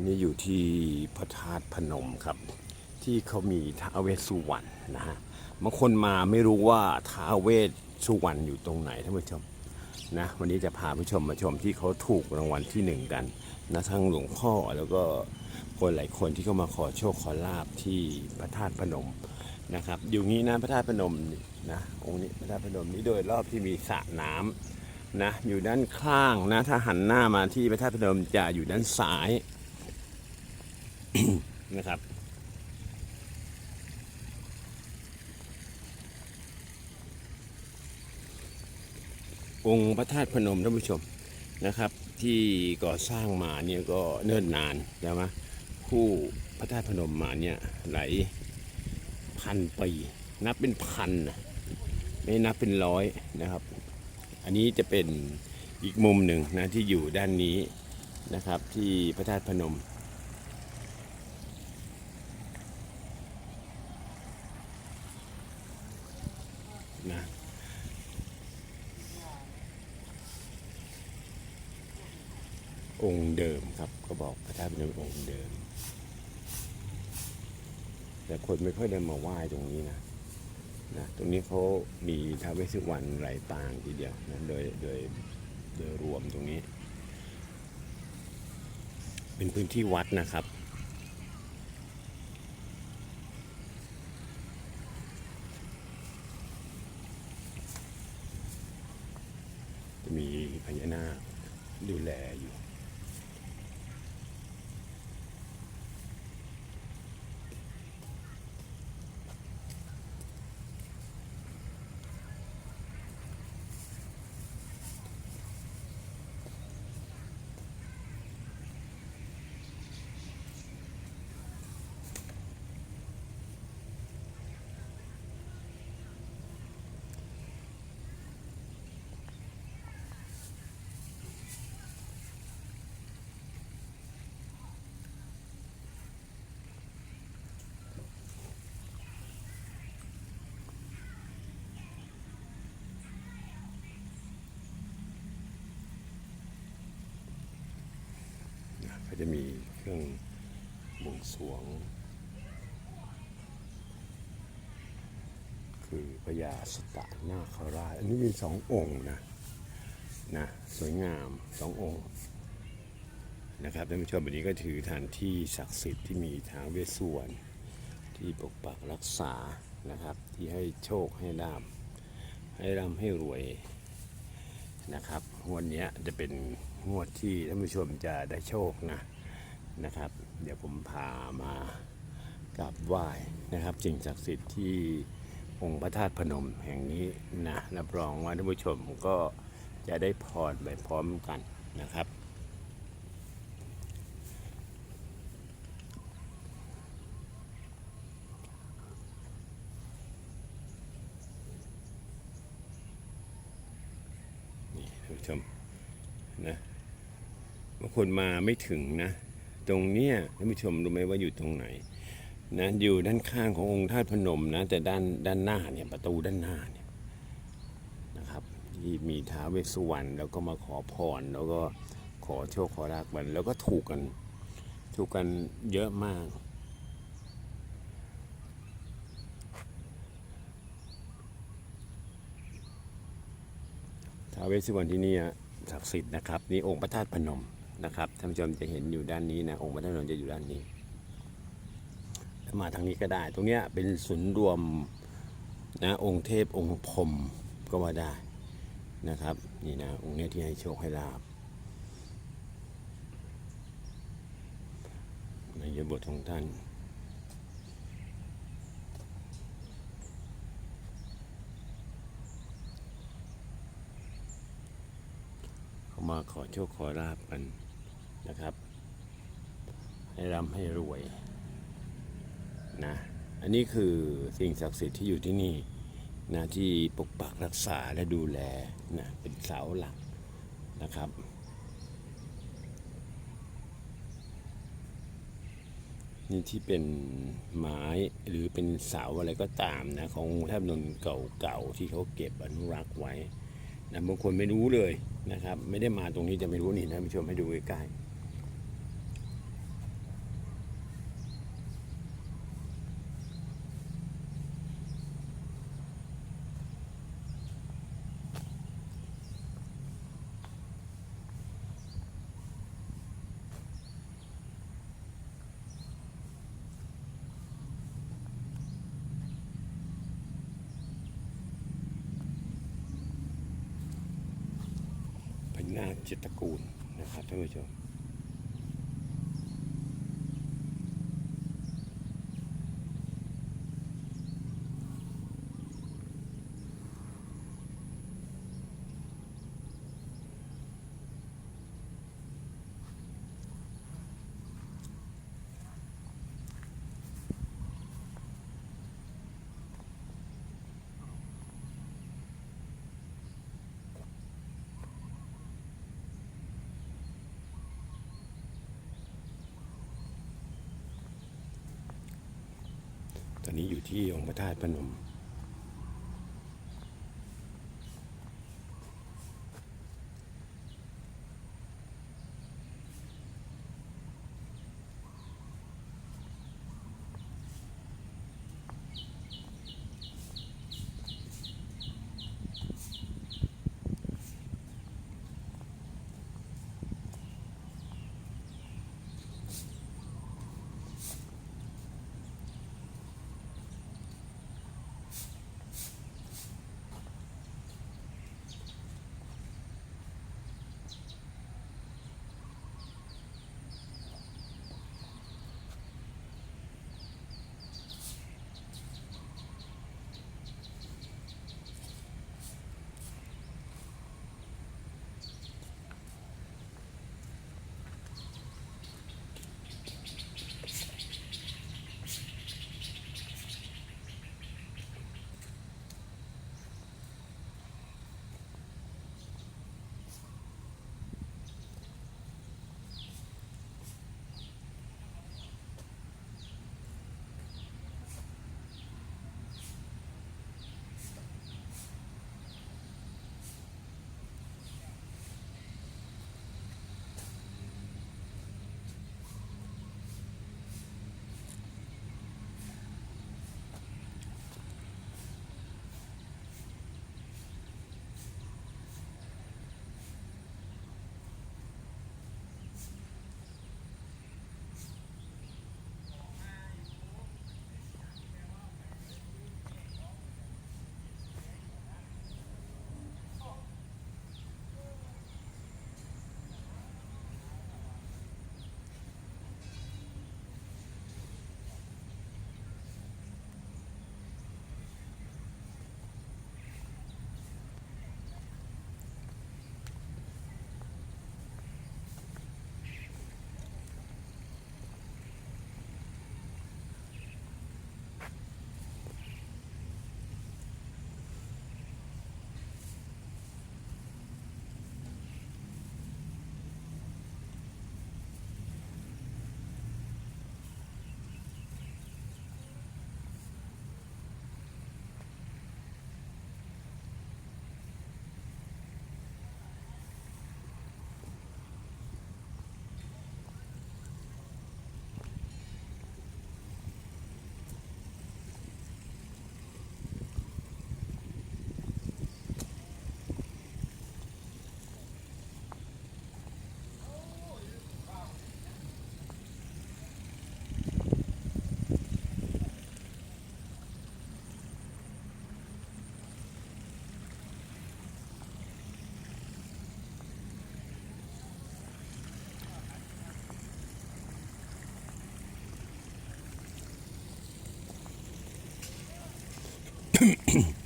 อนนี้อยู่ที่พระธาตุพนมครับ ที่เขามีท้าเวสสุวรรณนะฮะบางคนมาไม่รู้ว่าท้าเวสสุวรรณอยู่ตรงไหนท่านผู้ชมนะวันนี้จะพาผู้ชมมาชมที่เขาถูกรางวัลที่หนึ่งกันนะทั้งหลวงพ่อแล้วก็คนหลายคนที่เขามาขอโชคขอลาบที่พระธาตุพนมนะครับอยู่งี้นะพระธาตุพนมนี่นะองค์นี้พระธาตุพนมนี้โดยรอบที่มีสระน้ำนะอยู่ด้านข้างนะถ้าหันหน้ามาที่พระธาตุพนมจะอยู่ด้านซ้าย นะครับ องค์พระธาตุพนมท่านผู้ชมนะครับ ที่ก่อสร้างมาเนี่ยก็เนิ่นนานใช่ไหมผู้พระธาตุพนมมาเนี่ยหลายพันปีนับเป็นพันนะไม่นับเป็นร้อยนะครับ อันนี้จะเป็นอีกมุมหนึ่งนะที่อยู่ด้านนี้นะครับที่พระธาตุพนม นะองค์เดิมครับ ก็บอกพระธาตุพนมองค์เดิม แต่คนไม่ค่อยได้มาไหว้ตรงนี้นะนะตรงนี้เขามีท้าวเวสสุวรรณหลายปางทีเดียวนะโดยโดยโดยรวมตรงนี้ เป็นพื้นที่วัดนะครับ จะมีพญานาค ดูแลอยู่ ก็ จะมีเครื่องบวงสวง คือพญาสตะนาคราชอันนี้มีสององค์นะนะสวยงามสององค์นะครับท่านผู้ชมวันนี้ก็ถือฐานที่ศักดิ์สิทธิ์ที่มีทาวเวสสุวรรณที่ปกปักรักษานะครับ ที่ให้โชคให้ลาบให้ร่ำให้รวยนะครับ งวดเนี้จะเป็นงวดที่ท่านผู้ชมจะได้โชคนะนะครับ เดี๋ยวผมพามากราบไหว้นะครับสิ่งศักดิ์สิทธิ์ที่องค์พระธาตุพนมแห่งนี้นะรับรองว่าท่านผู้ชมก็จะได้พรไปพร้อมกันนะครับ นี่ท่าน ผู้ชมนะบางคนมาไม่ถึงนะ ตรงเนี้ยท่านผู้ชมรู้ไหมว่าอยู่ตรงไหนนะอยู่ด้านข้างขององค์ธาตุพนมนะแต่ด้านด้านหน้าเนี่ยประตูด้านหน้าเนี่ยนะครับ ที่มีท้าเวสสุวรรณแล้วก็มาขอพรแล้วก็ขอโชคขอลาบกันแล้วก็ถูกกัน ถูกกันเยอะมาก ท้าวเวสสุวรรณที่นี่ศักดิ์สิทธิ์นะครับนี่องค์พระธาตุพนมนะครับท่านผู้ชมจะเห็นอยู่ด้านนี้นะองค์พระธาตุพนมจะอยู่ด้านนี้ถ้ามาทางนี้ก็ได้ ตรงเนี้ยเป็นศูนย์รวมนะองค์เทพองค์พรมก็ว่าได้นะครับนี่นะองค์นี้ที่ให้โชคให้ลาบในยบทของท่าน เขา มาขอโชคขอลาบกันนะครับ ให้ร่ำให้รวยนะอันนี้คือสิ่งศักดิ์สิทธิ์ที่อยู่ที่นี่นะที่ปกปักรักษาและดูแลนะเป็นเสาหลักนะครับ นี่ที่เป็นไม้หรือเป็นเสาอะไรก็ตามนะของแทบนนเก่าๆที่เขาเก็บอนุรักษ์ไว้ นะบางคนไม่รู้เลยนะครับ ไม่ได้มาตรงนี้จะไม่รู้นี่นะผู้ชมให้ดูใกล้ๆ นาจิตตระกูลนะครับท่านผู้ชม ตอนนี้อยู่ที่องค์พระธาตุพนม Mm-hmm.